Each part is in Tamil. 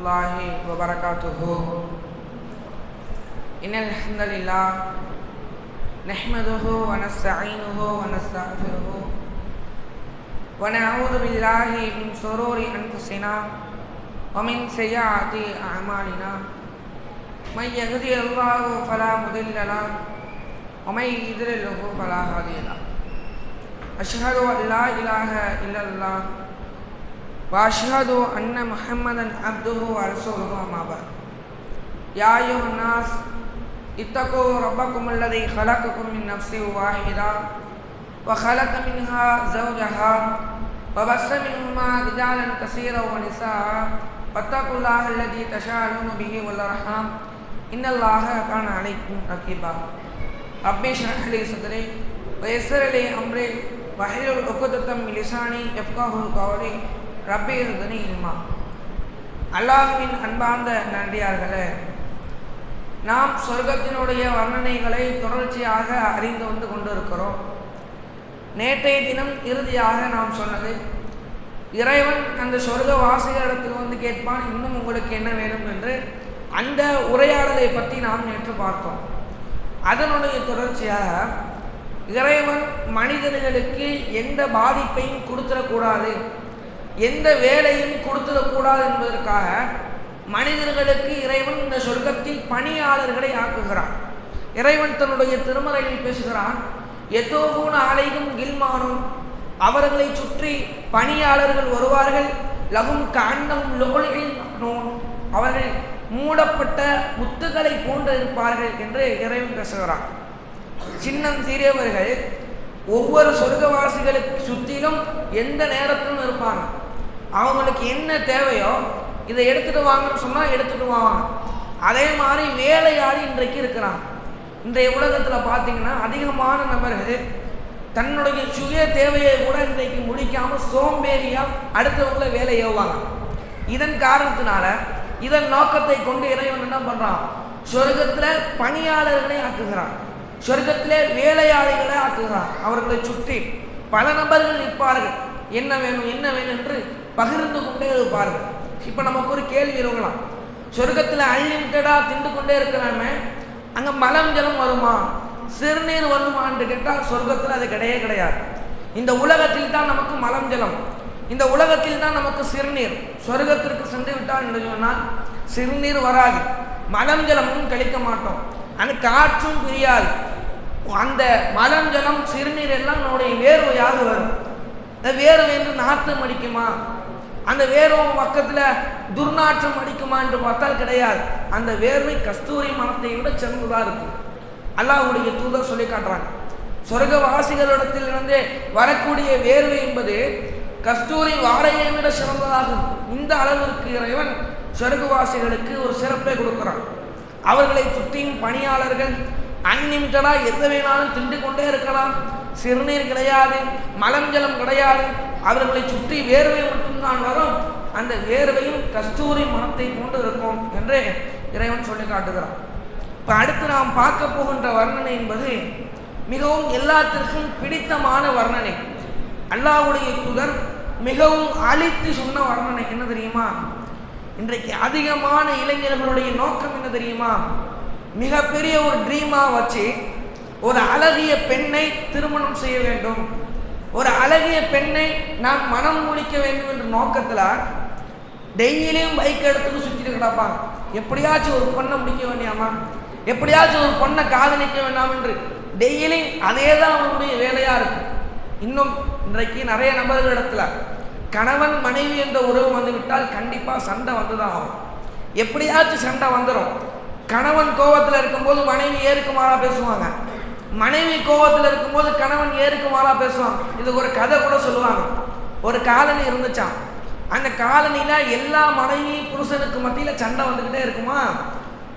الله وبركاته إن الحمد لله نحمده ونستعينه ونستغفره ونعوذ بالله من شرور أنفسنا ومن سيئات أعمالنا من يهدي الله فلا مضل له ومن يضلله فلا هادي له أشهد أن لا إله إلا الله وأشهد أن محمدا عبده ورسوله أما بعد يا أيها الناس اتقوا ربكم الذي خلقكم من نفس واحدة وخلق منها زوجها وبث منهما رجالا كثيرا ونساء واتقوا الله الذي تشاءلون به والأرحام إن الله كان عليكم رقيبا ربي اشرح لي صدري ويسر لي أمري واحلل عقدة من لساني يفقهوا قولي ரப்பி இருந்தனி அல்லாஹுவின் அன்பார்ந்த நன்றியார்களே நாம் சொர்க்கத்தினுடைய வர்ணனைகளை தொடர்ச்சியாக அறிந்து வந்து கொண்டிருக்கிறோம். நேற்றைய தினம் இறுதியாக நாம் சொன்னது இறைவன் அந்த சொர்க்க வாசிகளிடத்தில் வந்து கேட்பான் இன்னும் உங்களுக்கு என்ன வேணும் என்று அந்த உரையாடலை பற்றி நாம் நேற்று பார்த்தோம். அதனுடைய தொடர்ச்சியாக இறைவன் மனிதர்களுக்கு எந்த பாதிப்பையும் கொடுத்துடக்கூடாது. எந்த வேலையும் கொடுத்துடக்கூடாது என்பதற்காக மனிதர்களுக்கு இறைவன் இந்த சொர்க்கத்தில் பணியாளர்களை ஆக்குகிறான். இறைவன் தன்னுடைய திருமறையில் பேசுகிறான் எத்தோகூன ஆலையும் கில்மானும் அவர்களை சுற்றி பணியாளர்கள் வருவார்கள் லகும் காண்டம் லோலிகள் நோன் அவர்கள் மூடப்பட்ட முத்துக்களை போன்று இருப்பார்கள் என்று இறைவன் பேசுகிறான். சின்னம் சிறியவர்கள் ஒவ்வொரு சொர்க்கவாசிகளுக்கு சுற்றிலும் எந்த நேரத்திலும் இருப்பாங்க. அவங்களுக்கு என்ன தேவையோ இதை எடுத்துட்டு வாங்கன்னு சொன்னால் எடுத்துட்டு வாங்க அதே மாதிரி வேலையாடி இன்றைக்கு இருக்கிறான். இன்றைய உலகத்தில் பார்த்தீங்கன்னா அதிகமான நபர்கள் தன்னுடைய சுய தேவையை கூட இன்றைக்கு முடிக்காமல் சோம்பேறியாக அடுத்தவங்கள வேலை ஏவுவாங்க. இதன் காரணத்தினால இதன் நோக்கத்தை கொண்டு இறைவன் என்ன பண்ணுறான் சொர்க்கத்தில் பணியாளர்களை ஆக்குகிறான். சொர்க்கத்திலே வேலையாளிகளை ஆக்குகிறான். அவர்களை சுற்றி பல நபர்கள் நிற்பார்கள். என்ன வேணும் என்ன வேணும் என்று பகிர்ந்து கொண்டே இருப்பார்கள் இப்போ நமக்கு ஒரு கேள்வி இருக்கலாம். சொர்க்கத்தில் அன்லிமிட்டடாக திண்டு கொண்டே இருக்கிறாமே அங்கே மலம் ஜலம் வருமா? சிறுநீர் வருமான்னு கேட்டால் சொர்க்கத்தில் அது கிடையவே கிடையாது. இந்த உலகத்தில் தான் நமக்கு மலம் ஜலம். இந்த உலகத்தில் தான் நமக்கு சிறுநீர். சொர்க்கத்திற்கு சென்று விட்டால் என்று சொன்னால் சிறுநீர் வராது. மலம் ஜலமும் கழிக்க மாட்டோம். அந்த காற்றும் பிரியாது. அந்த மலம் ஜலம் சிறுநீர் எல்லாம் நம்முடைய வேர்வையாக வரும். இந்த வேர்வை என்று நாற்றம் அடிக்குமா? அந்த வேர்வை பக்கத்தில் துர்நாற்றம் அடிக்குமா என்று பார்த்தால் கிடையாது. அந்த வேர்வை கஸ்தூரி மனத்தை விட சிறந்ததாக இருக்கும் அல்லாஹுடைய தூதர் சொல்லி காட்டுறாங்க. சொர்க்கவாசிகளிடத்தில் இருந்து வரக்கூடிய வேர்வை என்பது கஸ்தூரி வாடையை விட சிறந்ததாக இருக்கும். இந்த அளவிற்கு இறைவன் சொர்க்கவாசிகளுக்கு ஒரு சிறப்பை கொடுக்குறான். அவர்களை சுற்றியும் பணியாளர்கள் அன்லிமிட்டடாக எது வேணாலும் திண்டு கொண்டே இருக்கலாம். சிறுநீர் கிடையாது மலஞ்சலம் கிடையாது அவர்களை சுற்றி வேர்வை மட்டும்தான் வரும். அந்த வேர்வையும் கஸ்தூரி மனத்தை கொண்டு இருக்கும் என்று இறைவன் சொல்லி காட்டுகிறான். இப்போ அடுத்து நாம் பார்க்க போகின்ற வர்ணனை என்பது மிகவும் எல்லாத்திற்கும் பிடித்தமான வர்ணனை. அல்லாவுடைய தூதர் மிகவும் அழித்து சொன்ன வர்ணனை. என்ன தெரியுமா? இன்றைக்கு அதிகமான இளைஞர்களுடைய நோக்கம் என்ன தெரியுமா? மிகப்பெரிய ஒரு ட்ரீமாக வச்சு ஒரு அழகிய பெண்ணை திருமணம் செய்ய வேண்டும். ஒரு அழகிய பெண்ணை நான் மனம் முடிக்க வேண்டும் என்ற நோக்கத்தில் டெய்லியும் பைக் எடுத்துட்டு சுற்றிட்டு கிடப்பாங்க எப்படியாச்சும் ஒரு பொண்ணை முடிக்க வேண்டியாமா எப்படியாச்சும் ஒரு பொண்ணை காதலிக்க வேண்டாம் என்று டெய்லியும் அதே தான் அவனுடைய வேலையாக இருக்கும் இன்னும் இன்றைக்கு நிறைய நபர்கள் இடத்துல கணவன் மனைவி என்ற உறவு வந்து விட்டால் கண்டிப்பாக சண்டை வந்து தான் ஆகும். எப்படியாச்சும் சண்டை வந்துடும் கணவன் கோபத்தில் இருக்கும்போது மனைவி ஏறுக்குமாறா பேசுவாங்க. மனைவி கோபத்தில் இருக்கும்போது கணவன் ஏறுக்குமாறா பேசுவான். இது ஒரு கதை கூட சொல்லுவாங்க. ஒரு காலனி இருந்துச்சான் அந்த காலனியில் எல்லா மனைவி புருஷனுக்கு மத்தியில் சண்டை வந்துக்கிட்டே இருக்குமா?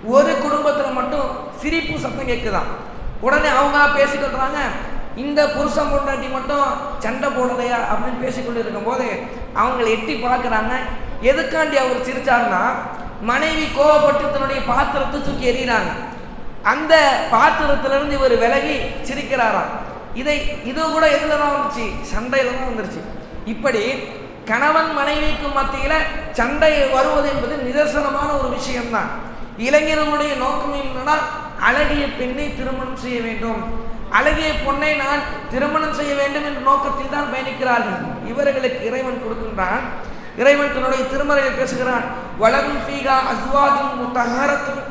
ஒரு குடும்பத்தில் மட்டும் சிரிப்பு சத்தம் கேட்குதான் உடனே அவங்க பேசிக்கொள்றாங்க இந்த புருஷன் பொண்டாட்டி மட்டும் சண்டை போடலையா அப்படின்னு பேசிக்கொண்டு இருக்கும்போது அவங்கள எட்டி பார்க்குறாங்க. எதுக்காண்டி அவர் சிரிச்சாருன்னா மனைவி கோவப்பட்டு தன்னுடைய பாத்திரத்தை தூக்கி எறிகிறாங்க. அந்த பாத்திரத்திலிருந்து இவர் விலகி சிரிக்கிறாராம். இதை இது கூட எதில் தான் வந்துச்சு? சண்டையில் தான் வந்துருச்சு. இப்படி கணவன் மனைவிக்கு மத்தியில சண்டை வருவது என்பது நிதர்சனமான ஒரு விஷயம்தான். இளைஞர்களுடைய நோக்கம் என்னன்னா அழகிய பெண்ணை திருமணம் செய்ய வேண்டும். அழகிய பொண்ணை நான் திருமணம் செய்ய வேண்டும் என்ற நோக்கத்தில் தான் பயணிக்கிறார்கள். இவர்களுக்கு இறைவன் கொடுக்கின்றான். இறைவன் தன்னுடைய திருமறையில் பேசுகிறான். வளரும் ஃபீகா அஸ்வாதும் முத்தஹரத்தும்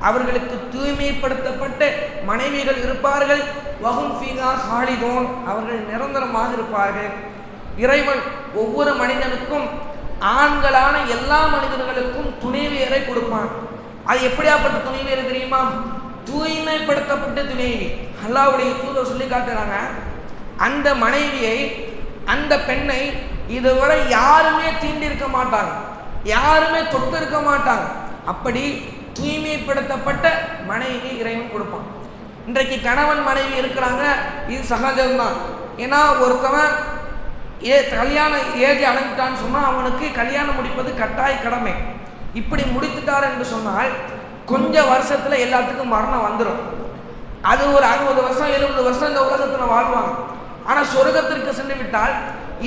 அவர்களுக்கு தூய்மைப்படுத்தப்பட்ட மனைவிகள் இருப்பார்கள். வகும் ஃபீகா ஹாலிதோன். அவர்கள் நிரந்தரமாக இருப்பார்கள். இறைவன் ஒவ்வொரு மனிதனுக்கும் ஆண்களான எல்லா மனிதர்களுக்கும் துணைவியரை கொடுப்பான். அது எப்படியாப்பட்ட துணைவியர் தெரியுமா? தூய்மைப்படுத்தப்பட்ட துணைவி. அல்லாவுடைய தூதர் சொல்லி காட்டுறாங்க. அந்த மனைவியை அந்த பெண்ணை இதுவரை யாருமே தீண்டிருக்க மாட்டாங்க. யாருமே தொட்டு இருக்க மாட்டாங்க. அப்படி தூய்மைப்படுத்தப்பட்ட மனைவி இறைவன் கொடுப்பான். இன்றைக்கு கணவன் மனைவி இருக்கிறாங்க இது சகஜம்தான். ஏன்னா ஒருத்தவன் ஏ கல்யாணம் ஏஜ் அடைஞ்சிட்டான்னு சொன்னால் அவனுக்கு கல்யாணம் முடிப்பது கட்டாய கடமை. இப்படி முடித்துட்டார் என்று சொன்னால் கொஞ்சம் வருஷத்தில் எல்லாத்துக்கும் மரணம் வந்துடும் அது ஒரு அறுபது வருஷம் எழுபது வருஷம் இந்த உலகத்தில் வாழ்வாங்க. ஆனால் சொர்க்கத்திற்கு சென்று விட்டால்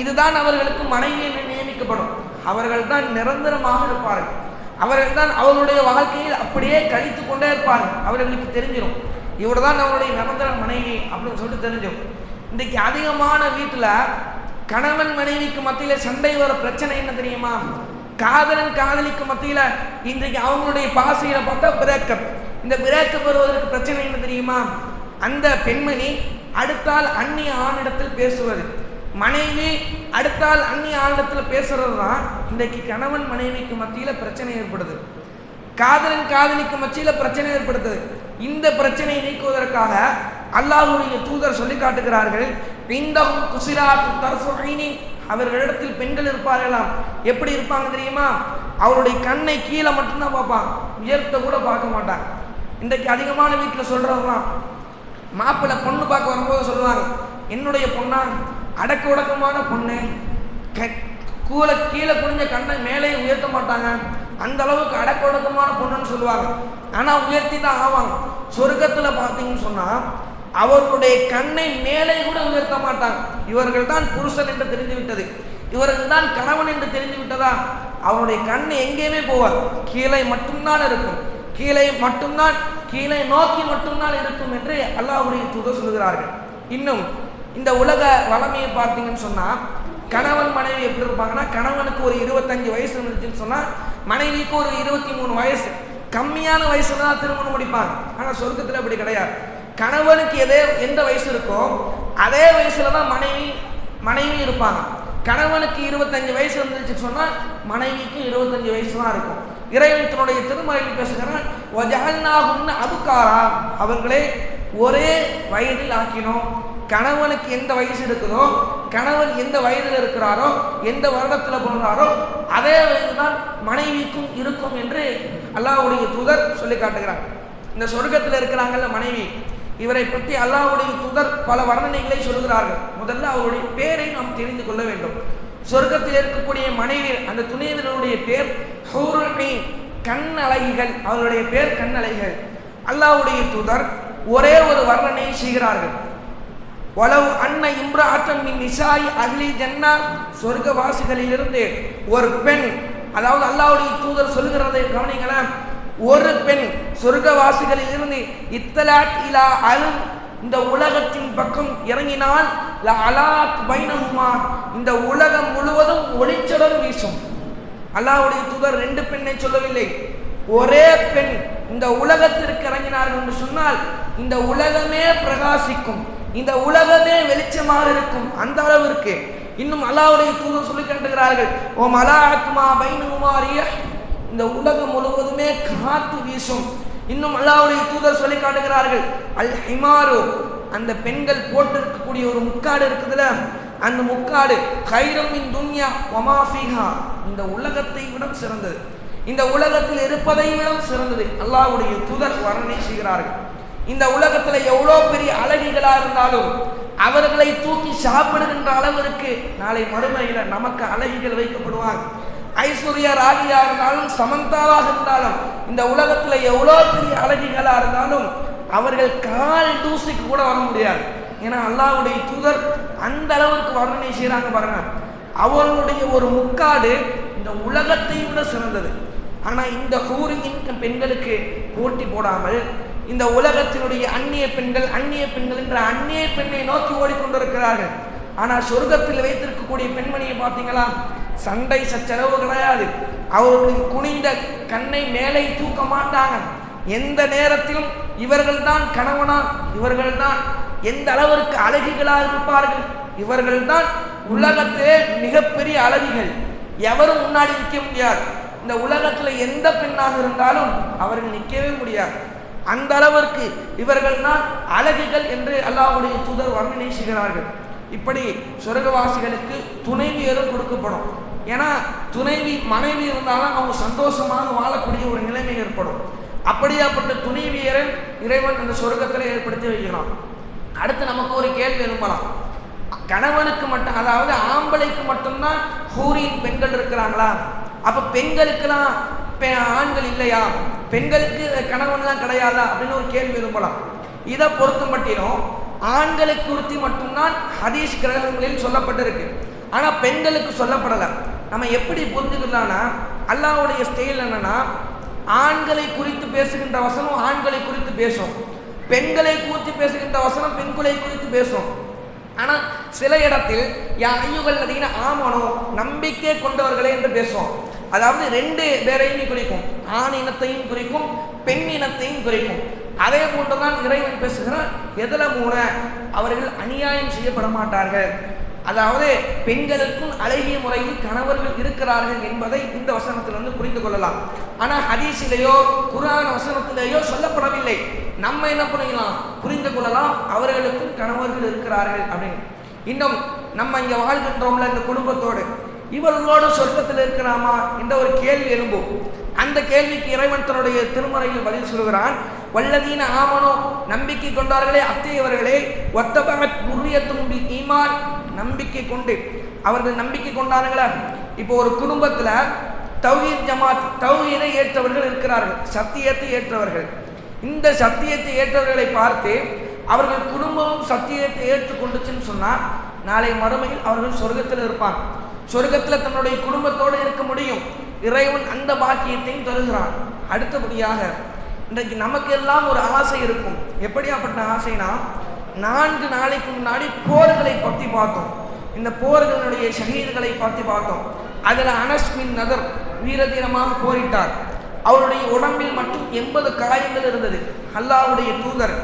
இதுதான் அவர்களுக்கு மனைவி என்று நியமிக்கப்படும். அவர்கள் தான் நிரந்தரமாக இருப்பார்கள். அவர்கள் தான் அவர்களுடைய வாழ்க்கையில் அப்படியே கழித்து கொண்டே இருப்பார்கள். அவர்களுக்கு தெரிஞ்சிடும் இவர் தான் அவருடைய நிரந்தர மனைவி அப்படின்னு சொல்லிட்டு தெரிஞ்சிடும் இன்றைக்கு அதிகமான வீட்டில் கணவன் மனைவிக்கு மத்தியில் சண்டை வர பிரச்சனை என்ன தெரியுமா? காதலன் காதலிக்கு மத்தியில் இன்றைக்கு அவங்களுடைய பாசையில பார்த்தா பிரேக்கப் இந்த பிரேக்கப் வருவதற்கு பிரச்சனை என்ன தெரியுமா? அந்த பெண்மணி அடுத்தால் அந்நிய ஆணிடத்தில் பேசுவது. மனைவி அடுத்தால் அந்நிய ஆணிடத்தில் பேசுறது தான் இன்றைக்கு கணவன் மனைவிக்கு மத்தியில் பிரச்சனை ஏற்படுது. காதலன் காதலிக்கு மத்தியில் பிரச்சனை ஏற்படுத்துது இந்த பிரச்சனையை நீக்குவதற்காக அல்லாஹுடைய தூதர் சொல்லி காட்டுகிறார்கள் பிந்தகும் குசிராத்து அவர்களிடத்தில் பெண்கள் இருப்பார்களாம். எப்படி இருப்பாங்க தெரியுமா? அவருடைய கண்ணை கீழே மட்டும்தான் பார்ப்பான். உயர்த்த கூட பார்க்க மாட்டான். இன்றைக்கு அதிகமான வீட்டில் சொல்றதுதான். மாப்பிள்ளை பொண்ணு பார்க்க வரும்போது சொல்லுவாங்க என்னுடைய பொண்ணா? அடக்க உடக்கமான பொண்ணு. க- கீழே குனிஞ்ச கண்ணை மேலே உயர்த்த மாட்டாங்க. அந்த அளவுக்கு அடக்க ஒடுக்கமான பொண்ணுன்னு சொல்லுவாங்க. ஆனால் உயர்த்தி தான் ஆவாங்க. சொர்க்கத்தில் பார்த்தீங்கன்னு சொன்னால் அவர்களுடைய கண்ணை மேலே கூட உயர்த்த மாட்டாங்க. இவர்கள் தான் புருஷன் என்று தெரிந்து விட்டது. இவர்கள் தான் கணவன் என்று தெரிந்து விட்டதா? அவருடைய கண் எங்கேயுமே போவார் கீழே மட்டும்தான் இருக்கும். கீழே மட்டும்தான் கீழே நோக்கி மட்டும்தான் இருக்கும் என்று அல்லாஹுடைய தூதர் சொல்கிறார்கள் இன்னும் இந்த உலக வளமையை பார்த்தீங்கன்னு சொன்னா கணவன் மனைவி எப்படி இருப்பாங்கன்னா கணவனுக்கு ஒரு இருபத்தஞ்சு வயசு இருந்துச்சுன்னு சொன்னா மனைவிக்கு ஒரு இருபத்தி மூணு வயசு. கம்மியான வயசுல தான் திருமணம் முடிப்பாங்க. ஆனா சொர்க்கத்துல அப்படி கிடையாது. கணவனுக்கு எதே எந்த வயசு இருக்கோ அதே வயசுல தான் மனைவி மனைவி இருப்பாங்க. கணவனுக்கு இருபத்தஞ்சு வயசு இருந்துச்சு சொன்னா மனைவிக்கு இருபத்தஞ்சு வயசு தான் இருக்கும். இறைவன் தன்னுடைய திருமறையில் பேசுகிறான் ஒஜால்னாகுன்னு அதுக்காரா அவர்களே ஒரே வயதில் ஆக்கினோம். கணவனுக்கு எந்த வயசு இருக்குதோ கணவன் எந்த வயதில் இருக்கிறாரோ எந்த வருடத்தில் பிறந்தாரோ அதே வயது தான் மனைவிக்கும் இருக்கும் என்று அல்லாவுடைய தூதர் சொல்லி காட்டுகிறார். இந்த சொர்க்கத்தில் இருக்கிறாங்கல்ல மனைவி இவரை பற்றி அல்லாவுடைய தூதர் பல வர்ணனைகளை சொல்கிறார்கள். முதல்ல அவருடைய பேரை நாம் தெரிந்து கொள்ள வேண்டும். சொர்க்கத்தில் இருக்கக்கூடிய மனைவி அந்த துணைவியருடைய பேர் ஹூருல் கண் அழகிகள் அவருடைய பேர் கண் அழகிகள் அல்லாஹ்வுடைய தூதர் ஒரே ஒரு வர்ணனை செய்கிறார்கள். வளவு அன்ன இம்ராட்டம் மின் நிசாய் அகிலி ஜன்னா சொர்க்கவாசிகளிலிருந்து ஒரு பெண் அதாவது அல்லாவுடைய தூதர் சொல்லுகிறதை கவனிங்களேன். ஒரு பெண் சொர்க்கவாசிகளில் இருந்து இத்தலாட் இலா அலு இந்த உலகத்தின் பக்கம் இறங்கினால் அலாத் பைனகுமா இந்த உலகம் முழுவதும் ஒளிச்சடர் வீசும். அல்லாவுடைய தூதர் ரெண்டு பெண்ணை சொல்லவில்லை. ஒரே பெண் இந்த உலகத்திற்கு இறங்கினார்கள் என்று சொன்னால் இந்த உலகமே பிரகாசிக்கும். இந்த உலகமே வெளிச்சமாக இருக்கும். அந்த அளவிற்கு இன்னும் அல்லாவுடைய தூதர் சொல்லி காட்டுகிறார்கள். ஓ மலாத்மா பைனுமாரிய இந்த உலகம் முழுவதுமே காத்து வீசும். இன்னும் அல்லாவுடைய தூதர் சொல்லி காட்டுகிறார்கள். அல் ஹிமாரு. அந்த பெண்கள் போட்டிருக்கக்கூடிய ஒரு முக்காடு இருக்குதுல அந்த முக்காடு கைரமின் துன்யா ஒமாஃபிஹா இந்த உலகத்தை விட சிறந்தது. இந்த உலகத்தில் இருப்பதை விட சிறந்தது. அல்லாவுடைய தூதர் வர்ணனை செய்கிறார்கள். இந்த உலகத்துல எவ்வளோ பெரிய அழகிகளா இருந்தாலும் அவர்களை தூக்கி சாப்பிடுகின்ற அளவிற்கு நாளை மறுமையில நமக்கு அழகிகள் வைக்கப்படுவாங்க ஐஸ்வர்யா ராகியா இருந்தாலும் சமந்தாவாக இருந்தாலும் இந்த உலகத்துல எவ்வளோ பெரிய அழகிகளா இருந்தாலும் அவர்கள் கால் தூசிக்கு கூட வர முடியாது. ஏன்னா அல்லாவுடைய தூதர் அந்த அளவுக்கு வர்ணனை செய்கிறாங்க பாருங்க. அவர்களுடைய ஒரு முக்காடு இந்த உலகத்தை விட சிறந்தது. ஆனால் இந்த ஹூரியின் பெண்களுக்கு போட்டி போடாமல் இந்த உலகத்தினுடைய அந்நிய பெண்கள் அந்நிய பெண்கள் என்ற அந்நிய பெண்ணை நோக்கி ஓடிக்கொண்டிருக்கிறார்கள். ஆனால் சொர்க்கத்தில் வைத்திருக்கக்கூடிய பெண்மணியை பார்த்தீங்களா? சண்டை சச்சரவு கிடையாது. அவர்களின் குனிந்த கண்ணை மேலே தூக்க மாட்டாங்க. எந்த நேரத்திலும் இவர்கள்தான் கணவனா இவர்கள்தான் எந்த அளவிற்கு அழகிகளாக இருப்பார்கள் இவர்கள்தான் உலகத்திலே மிகப்பெரிய அழகிகள். எவரும் முன்னாடி நிற்க முடியாது. இந்த உலகத்தில் எந்த பெண்ணாக இருந்தாலும் அவர்கள் நிற்கவே முடியாது. அந்த அளவிற்கு இவர்கள் தான் அழகுகள் என்று அல்லாவுடைய தூதர் வர்ணனை செய்கிறார்கள் இப்படி சொர்க்கவாசிகளுக்கு துணைவியரும் கொடுக்கப்படும். ஏன்னா துணைவி மனைவி இருந்தாலும் அவங்க சந்தோஷமாக வாழக்கூடிய ஒரு நிலைமை ஏற்படும். அப்படியாப்பட்ட துணைவியரை இறைவன் அந்த சொர்க்கத்தில் ஏற்படுத்தி வைக்கிறான். அடுத்து நமக்கு ஒரு கேள்வி எழும்பலாம். கணவனுக்கு மட்டும் அதாவது ஆம்பளைக்கு மட்டும்தான் ஹூரின் பெண்கள் இருக்கிறாங்களா? அப்போ பெண்களுக்கெல்லாம் ஆண்கள் இல்லையா? பெண்களுக்கு கணவன்லாம் கிடையாதா? அப்படின்னு ஒரு கேள்வி எழுப்பலாம் இதை பொறுத்து மட்டும் ஆண்களை குறித்து மட்டும்தான் ஹதீஷ் கிரகங்களில் சொல்லப்பட்டிருக்கு. ஆனால் பெண்களுக்கு சொல்லப்படலை. நம்ம எப்படி புரிஞ்சுக்கலாம்னா அல்லாஹ்வுடைய ஸ்டைல் என்னன்னா ஆண்களை குறித்து பேசுகின்ற வசனம் ஆண்களை குறித்து பேசும். பெண்களை குறித்து பேசுகின்ற வசனம் பெண்களை குறித்து பேசும். ஆனால் சில இடத்தில் யா ஐயுகள் நதியின ஆமனோ நம்பிக்கை கொண்டவர்களே என்று பேசுவோம். அதாவது ரெண்டு பேரையும் குறிக்கும். ஆண் இனத்தையும் குறிக்கும் பெண் இனத்தையும் குறிக்கும். அதே போன்றுதான் இறைவன் பேசுகிறார் எதில் மூண அவர்கள் அநியாயம் செய்யப்பட மாட்டார்கள் அதாவது பெண்களுக்கும் அழகிய முறையில் கணவர்கள் இருக்கிறார்கள் என்பதை இந்த வசனத்திலிருந்து புரிந்து கொள்ளலாம். ஆனால் ஹதீஸிலேயோ குரான் வசனத்திலேயோ சொல்லப்படவில்லை. நம்ம என்ன பண்ணிக்கலாம் புரிந்து கொள்ளலாம் அவர்களுக்கும் கணவர்கள் இருக்கிறார்கள் அப்படின்னு. இன்னும் நம்ம இங்கே வாழ்கின்றோம்ல இந்த குடும்பத்தோடு. இவர்களோட சொர்க்கத்தில் இருக்கிறாமா? என்ற ஒரு கேள்வி எழும்பும் அந்த கேள்விக்கு இறைவன் தன்னுடைய திருமறையில் பதில் சொல்கிறான் வல்லதீன ஆமனோ நம்பிக்கை கொண்டார்களே அத்தையவர்களே ஒத்தபகத் முறியத்தும் ஈமான். நம்பிக்கை கொண்டு. அவர்கள் நம்பிக்கை கொண்டார்களா? இப்போ ஒரு குடும்பத்தில் தௌஹீத் ஜமாத் தௌஹீதை ஏற்றவர்கள் இருக்கிறார்கள். சத்தியத்தை ஏற்றவர்கள். இந்த சத்தியத்தை ஏற்றவர்களை பார்த்து அவர்கள் குடும்பமும் சத்தியத்தை ஏற்றுக்கொண்டுச்சுன்னு சொன்னால் நாளை மறுமையில் அவர்கள் சொர்க்கத்தில் இருப்பாங்க. சொர்க்கத்தில் தன்னுடைய குடும்பத்தோடு இருக்க முடியும். இறைவன் அந்த பாக்கியத்தையும் தருகிறான். அடுத்தபடியாக இன்றைக்கு நமக்கு எல்லாம் ஒரு ஆசை இருக்கும். எப்படியாப்பட்ட ஆசைனா நான்கு நாளைக்கு முன்னாடி போர்களை பற்றி பார்த்தோம். இந்த போர்களுடைய ஷஹீதுகளை பற்றி பார்த்தோம். அதில் அனஸ்மின் நகர் நதர் வீரதீரமாக போரிட்டார். அவருடைய உடம்பில் மட்டும் எண்பது காயங்கள் இருந்தது. அல்லாஹ்வுடைய தூதர்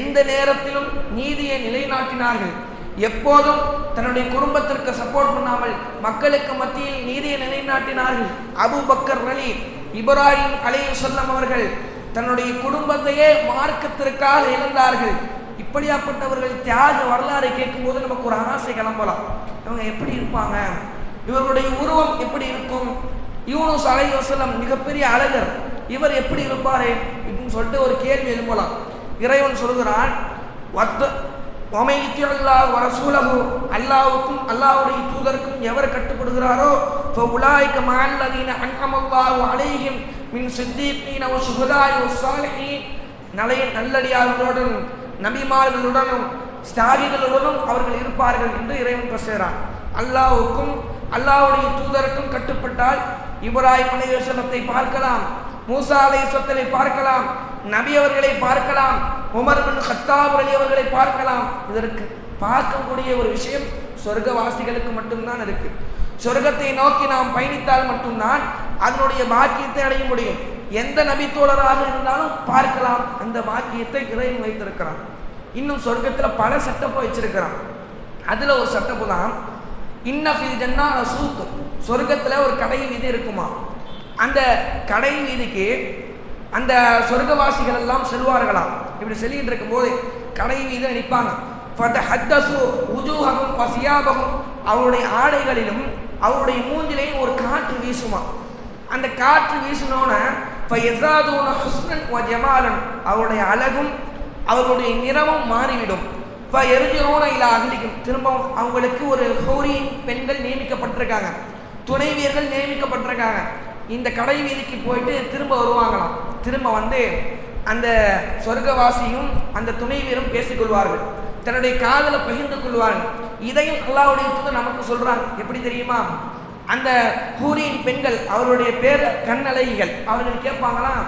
எந்த நேரத்திலும் நீதியை நிலைநாட்டினார்கள். எப்போதும் தன்னுடைய குடும்பத்திற்கு சப்போர்ட் பண்ணாமல் மக்களுக்கு மத்தியில் நீதியை நிலைநாட்டினார்கள். அபு பக்கர் அலி இப்ராஹிம் அலையு சொல்லம் அவர்கள் தன்னுடைய குடும்பத்தையே மார்க்கத்திற்காக இழந்தார்கள். இப்படியாப்பட்டவர்கள் தியாக வரலாறை கேட்கும்போது நமக்கு ஒரு ஆசை கிளம்பலாம். இவங்க எப்படி இருப்பாங்க? இவர்களுடைய உருவம் எப்படி இருக்கும்? யூனுஸ் அலை வசலம் மிகப்பெரிய அழகர் இவர் எப்படி இருப்பாரு? அப்படின்னு சொல்லிட்டு ஒரு கேள்வி எழுப்பலாம். இறைவன் சொல்கிறான் வத்த ஒமைத்தியுல்லாஹ் வரசூலகோ. அல்லாவுக்கும் அல்லாஹ்வுடைய தூதருக்கும் எவர் கட்டுப்படுகிறாரோ? உலாய்க்கு மஅல்லதீன அன்அமல்லாஹு அலைஹிம் மின் சித்தீகீன வ சுகதாய் ஓ ஸாலிஹீன் நலைய நல்லடியார்களுடன் நபிமார்களுடனும் ஸ்தாகிகளுடனும் அவர்கள் இருப்பார்கள் என்று இறைவன் பேசுகிறான். அல்லாவுக்கும் அல்லாவுடைய தூதருக்கும் கட்டுப்பட்டால் இப்ராஹிம் அலைஹிஸ்ஸலாத்தை பார்க்கலாம் மூசா அலைஹிஸ்ஸலாத்தை பார்க்கலாம் நபி அவர்களை பார்க்கலாம் உமர் பின் கத்தாப் அலி அவர்களை பார்க்கலாம். இதற்கு பார்க்கக்கூடிய ஒரு விஷயம் சொர்க்கவாசிகளுக்கு மட்டும்தான் இருக்கு. சொர்க்கத்தை நோக்கி நாம் பயணித்தால் மட்டும்தான் அதனுடைய பாக்கியத்தை அடைய முடியும். எந்த நபித்தோழராக இருந்தாலும் பார்க்கலாம். அந்த பாக்கியத்தை இறைவன் வைத்திருக்கிறான். இன்னும் சொர்க்கத்துல பல சட்டப்பு வச்சிருக்கிறான். அதுல ஒரு சட்டப்பு தான் இன்னஃபில் ஜன்னா ரசூத் சொர்க்கத்துல ஒரு கடை வீதி இருக்குமா? அந்த கடை வீதிக்கு அந்த சொர்க்கவாசிகள் எல்லாம் செல்வார்களாம். இப்படி செல்லிட்டு இருக்கும்போது கடை மீது நிற்பாங்க. ஃபதஹத்தஸு உஜூஹகும் அவருடைய ஆடைகளிலும் அவருடைய மூஞ்சிலையும் ஒரு காற்று வீசுமா. அந்த காற்று வீசினோன்னு ஜமாலன். அவருடைய அழகும் அவர்களுடைய நிறமும் மாறிவிடும். இப்போ எரிஞ்சோன இல்லை அகலிக்கும் திரும்பவும் அவங்களுக்கு ஒரு ஹோரி பெண்கள் நியமிக்கப்பட்டிருக்காங்க. துணைவியர்கள் நியமிக்கப்பட்டிருக்காங்க. இந்த கடை வீதிக்கு போயிட்டு திரும்ப வருவாங்களாம். திரும்ப வந்து அந்த சொர்க்கவாசியும் அந்த துணைவியரும் பேசிக்கொள்வார்கள் தன்னுடைய காதலை பகிர்ந்து கொள்வார்கள். இதையும் அல்லாவுடைய தூதர் நமக்கு சொல்றாங்க எப்படி தெரியுமா? அந்த ஹூரியின் பெண்கள் அவருடைய பேர் கண்ணழகிகள் அவர்கள் கேட்பாங்களாம்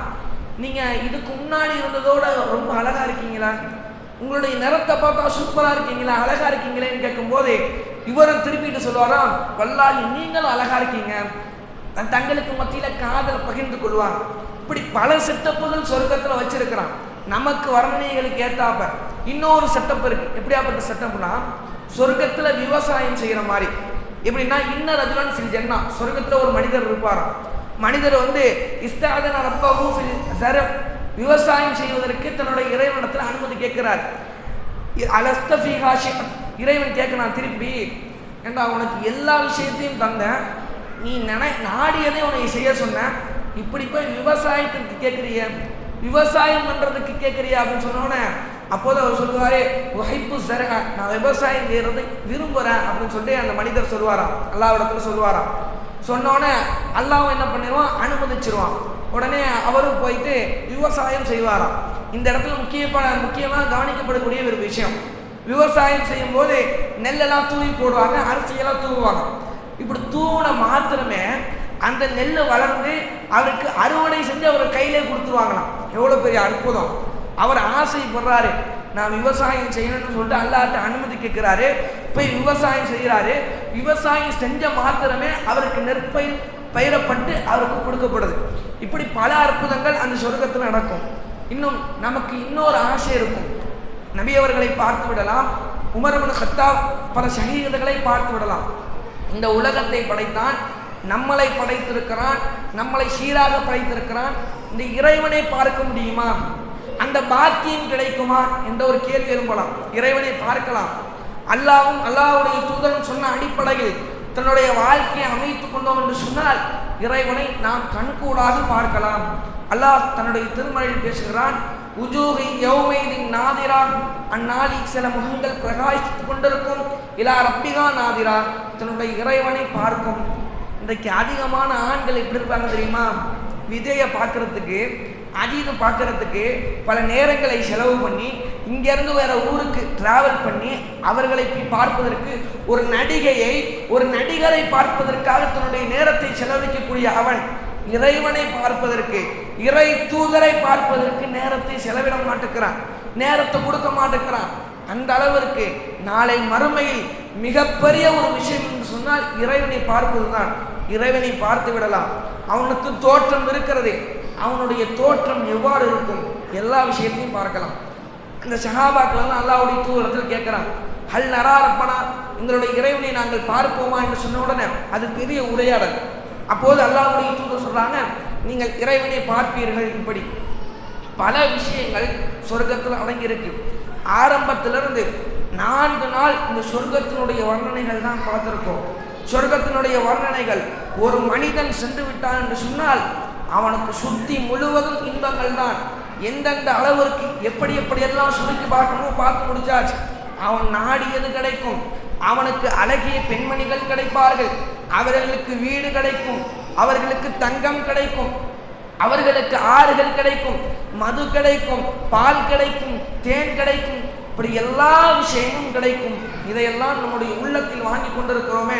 நீங்க இதுக்கு முன்னாடி இருந்ததோட ரொம்ப அழகா இருக்கீங்களா? உங்களுடைய நிறத்தை பார்த்தா சூப்பரா இருக்கீங்களா? அழகா இருக்கீங்களேன்னு கேட்கும்போது இவரும் திருப்பிட்டு சொல்லுவாராம் வல்லாகி நீங்களும் அழகா இருக்கீங்க. தங்களுக்கு மத்தியில காதலை பகிர்ந்து கொள்வாங்க இப்படி பல செட்டப்புகள் சொர்க்கத்துல வச்சிருக்கிறான். நமக்கு வர்ணனைகளுக்கு ஏத்தாப்ப இன்னொரு செட்டப் இருக்கு. எப்படியாப்பட்ட செட்டப்னா சொர்க்கத்துல விவசாயம் செய்யற மாதிரி. எப்படின்னா இன்னர் அதுலன் சில் ஜன்னா சொர்க்கத்துல ஒரு மனிதர் இருப்பாராம். மனிதர் வந்து இஸ்தாதன ரப்பாவும் ஃபில் விவசாயம் செய்வதற்கு தன்னுடைய இறைவனத்தில் அனுமதி கேட்கிறார். அலஸ்தஃபி இறைவன் கேட்கிறான் திருப்பி. ஏண்டா உனக்கு எல்லா விஷயத்தையும் தந்தேன். நீ நினை நாடியதை உனக்கு செய்ய சொன்னேன் இப்படி போய் விவசாயத்திற்கு கேட்குறிய? விவசாயம் பண்ணுறதுக்கு கேட்குறியா அப்படின்னு சொன்னோன்னே அப்போது அவர் சொல்லுவாரு உழைப்பு சரக நான் விவசாயம் செய்யறதை விரும்புகிறேன் அப்படின்னு சொல்லிட்டு அந்த மனிதர் சொல்லுவாராம். அல்லாவிடத்துல சொல்லுவாராம். சொன்னோடனே அல்லாவும் என்ன பண்ணிடுவான்? அனுமதிச்சிருவான் உடனே அவரும் போயிட்டு விவசாயம் செய்வாராம். இந்த இடத்துல முக்கிய முக்கியமாக கவனிக்கப்படக்கூடிய ஒரு விஷயம். விவசாயம் செய்யும்போது நெல்லெல்லாம் தூவி போடுவாங்க அரிசியெல்லாம் தூவுவாங்க. இப்படி தூவின மாத்திரமே அந்த நெல் வளர்ந்து அவருக்கு அறுவடை செஞ்சு அவர் கையிலே கொடுத்துருவாங்களாம். எவ்வளோ பெரிய அற்புதம். அவர் ஆசைப்படுறாரு. நான் விவசாயம் செய்யணும்னு சொல்லிட்டு அல்லாட்ட அனுமதி கேட்கிறாரு. போய் விவசாயம் செய்கிறாரு. விவசாயம் செஞ்ச மாத்திரமே அவருக்கு நெற்பயிர் பயிரப்பட்டு அவருக்கு கொடுக்கப்படுது. இப்படி பல அற்புதங்கள் அந்த சொர்க்கத்தில் நடக்கும். இன்னும் நமக்கு இன்னொரு ஆசை இருக்கும். நபி அவர்களை பார்த்து விடலாம். உமரமன் ஹத்தாப் பல சகிதங்களை பார்த்து விடலாம். இந்த உலகத்தை படைத்தான் நம்மளை படைத்திருக்கிறான் நம்மளை சீராக படைத்திருக்கிறான். இந்த இறைவனை பார்க்க முடியுமா? அந்த பாக்கியம் கிடைக்குமா? என்ற ஒரு கேள்வி எழும்பலாம். இறைவனை பார்க்கலாம். அல்லாவும் அல்லாவுடைய தூதரன் சொன்ன அடிப்படையில் தன்னுடைய வாழ்க்கையை அமைத்துக் கொண்டோம் என்று சொன்னால் இறைவனை நாம் கண்கூடாக பார்க்கலாம். அல்லாஹ் தன்னுடைய திருமலையில் பேசுகிறான் உஜூகை யௌமைதின் நாதிரா. அந்நாளில் சில முகங்கள் பிரகாசித்துக் கொண்டிருக்கும். இலா ரப்பிகா நாதிரா. தன்னுடைய இறைவனை பார்க்கும். இன்றைக்கு அதிகமான ஆண்கள் எப்படி இருப்பாங்க தெரியுமா? விஜயை பார்க்கறதுக்கு அஜித்தை பார்க்கறதுக்கு பல நேரங்களை செலவு பண்ணி இங்கேருந்து வேற ஊருக்கு டிராவல் பண்ணி அவர்களை பார்ப்பதற்கு ஒரு நடிகையை ஒரு நடிகரை பார்ப்பதற்காக தன்னுடைய நேரத்தை செலவழிக்கக்கூடிய அவன். இறைவனை பார்ப்பதற்கு இறை தூதரை பார்ப்பதற்கு நேரத்தை செலவிட மாட்டேங்கிறான் நேரத்தை கொடுக்க மாட்டேங்கிறான் அந்த அளவிற்கு நாளை மறுமையில் மிகப்பெரிய ஒரு விஷயம் என்று சொன்னால் இறைவனை பார்ப்பதுதான். இறைவனை பார்த்து விடலாம். அவனுக்கு தோற்றம் இருக்கிறது. அவனுடைய தோற்றம் எவ்வாறு இருக்கும்? எல்லா விஷயத்தையும் பார்க்கலாம். இந்த சஹாபாக்கள் அல்லாவுடைய தூரத்தில் கேட்கிறான். ஹல் நராரப்பனா? எங்களுடைய இறைவனை நாங்கள் பார்ப்போமா என்று சொன்ன உடனே அது பெரிய உரையாடல். அப்போது அல்லாவுடைய தூதர் சொல்றாங்க நீங்கள் இறைவனை பார்ப்பீர்கள். இப்படி பல விஷயங்கள் சொர்க்கத்தில் அடங்கியிருக்கு. ஆரம்பத்திலிருந்து நான்கு நாள் இந்த சொர்க்கத்தினுடைய வர்ணனைகள் தான் பார்த்துருக்கோம். சொர்க்கத்தினுடைய வர்ணனைகள் ஒரு மனிதன் சென்று விட்டான் என்று சொன்னால் அவனுக்கு சுத்தி முழுவதும் இன்பங்கள் தான். எந்தெந்த அளவிற்கு எப்படி எப்படியெல்லாம் சுருக்கி பார்க்கணுமோ பார்த்து முடிச்சாச்சு. அவன் நாடியது கிடைக்கும். அவனுக்கு அழகிய பெண்மணிகள் கிடைப்பார்கள். அவர்களுக்கு வீடு கிடைக்கும். அவர்களுக்கு தங்கம் கிடைக்கும். அவர்களுக்கு ஆறுகள் கிடைக்கும். மது கிடைக்கும். பால் கிடைக்கும். தேன் கிடைக்கும். இப்படி எல்லா விஷயமும் கிடைக்கும். இதையெல்லாம் நம்முடைய உள்ளத்தில் வாங்கி கொண்டிருக்கிறோமே.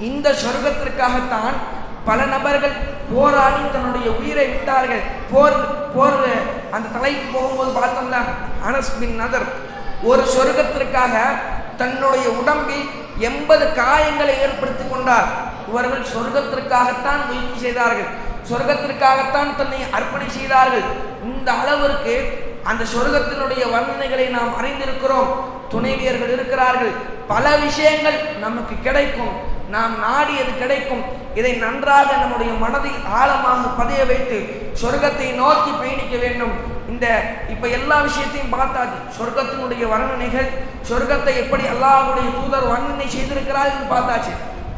இந்த சொர்க்கத்திற்காகத்தான் பல நபர்கள் போராடி தன்னுடைய உயிரை விட்டார்கள். போர் போர் அந்த தலைக்கு போகும்போது பார்த்தோம்ல அனஸ் பின் நதர். ஒரு சொர்க்கத்திற்காக தன்னுடைய உடம்பில் எண்பது காயங்களை ஏற்படுத்தி கொண்டார். இவர்கள் சொர்க்கத்திற்காகத்தான் முயற்சி செய்தார்கள். சொர்க்கத்திற்காகத்தான் தன்னை அர்ப்பணை செய்தார்கள். இந்த அளவிற்கு அந்த சொர்க்கத்தினுடைய வர்ணனைகளை நாம் அறிந்திருக்கிறோம். துணைவியர்கள் இருக்கிறார்கள். பல விஷயங்கள் நமக்கு கிடைக்கும். நாம் நாடியது கிடைக்கும். இதை நன்றாக நம்முடைய மனதில் ஆழமாக பதிய வைத்து சொர்க்கத்தை நோக்கி பயணிக்க வேண்டும். இந்த இப்ப எல்லா விஷயத்தையும் பார்த்தாச்சு சொர்க்கத்தினுடைய வர்ணனைகள் சொர்க்கத்தை எப்படி அல்லாஹுடைய தூதர் வர்ணனை செய்திருக்கிறார் பார்த்தாச்சு.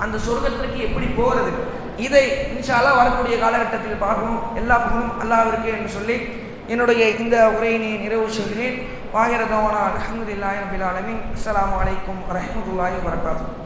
அந்த சொர்க்கத்திற்கு எப்படி போகிறது இதை இன்ஷாலா வரக்கூடிய காலகட்டத்தில் பார்ப்போம். எல்லா புகழும் அல்லாவிற்கு என்று சொல்லி என்னுடைய இந்த உரையினை நிறைவு செய்கிறேன். வாகிரதோனா அலமதுல்லாஹி ரபில் ஆலமின். அஸ்ஸலாமு அலைக்கும் வரஹ்மத்துல்லாஹி வரகாத்துஹு